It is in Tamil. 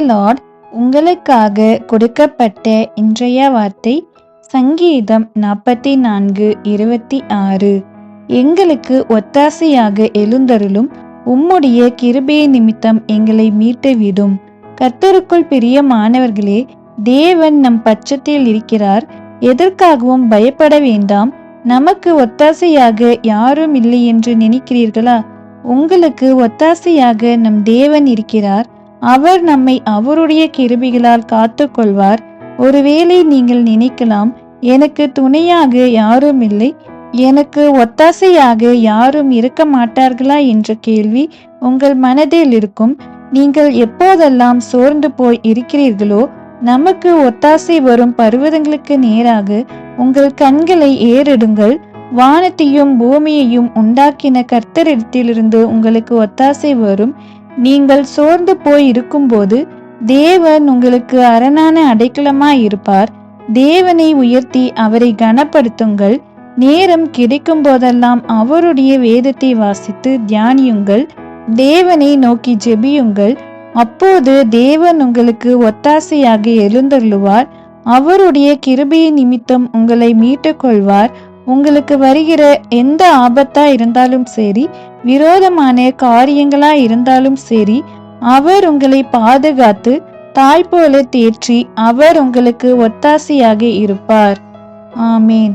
லார்ட் உங்களுக்காக கொடுக்கப்பட்ட இன்றைய வார்த்தை சங்கீதம் நாற்பத்தி நான்கு இருபத்தி ஆறு எங்களுக்கு ஒத்தாசையாக எழுந்தருளும் உம்முடைய கிருபைய நிமித்தம் எங்களை மீட்டுவிடும். கர்த்தருக்குள் பிரியமானவர்களே தேவன் நம் பட்சத்தில் இருக்கிறார். எதற்காகவும் பயப்பட வேண்டாம். நமக்கு ஒத்தாசையாக யாரும் இல்லை என்று நினைக்கிறீர்களா? உங்களுக்கு ஒத்தாசையாக நம் தேவன் இருக்கிறார். அவர் நம்மை அவருடைய கிருபிகளால் காத்து கொள்வார் ஒருவேளை நீங்கள் நினைக்கலாம் எனக்கு துணையாக யாரும் இல்லை. எனக்கு ஒத்தாசையாக யாரும் இருக்க மாட்டார்களா என்ற கேள்வி உங்கள் மனதில் இருக்கும். நீங்கள் எப்போதெல்லாம் சோர்ந்து போய் இருக்கிறீர்களோ நமக்கு ஒத்தாசை வரும் பருவதங்களுக்கு நேராக உங்கள் கண்களை ஏறிடுங்கள். வானத்தையும் பூமியையும் உண்டாக்கின கர்த்தரிடத்திலிருந்து உங்களுக்கு ஒத்தாசை வரும். நீங்கள் சோர்ந்து போய் இருக்கும்போது தேவன் உங்களுக்கு அரணான அடைக்கலமாய் இருப்பார். தேவனை உயர்த்தி அவரை கனப்படுத்துங்கள். நேரம் கிடைக்கும் போதெல்லாம் அவருடைய வேதத்தை வாசித்து தியானியுங்கள். தேவனை நோக்கி ஜெபியுங்கள். அப்போது தேவன் உங்களுக்கு ஒத்தாசையாக எழுந்தருளுவார். அவருடைய கிருபையின் நிமித்தம் உங்களை மீட்டுக் கொள்வார் உங்களுக்கு வருகிற எந்த ஆபத்தா இருந்தாலும் சரி விரோதமான காரியங்களா இருந்தாலும் சரி அவர் உங்களை பாதுகாத்து தாய் போல தேற்றி அவர் உங்களுக்கு ஒத்தாசையாக இருப்பார். ஆமேன்.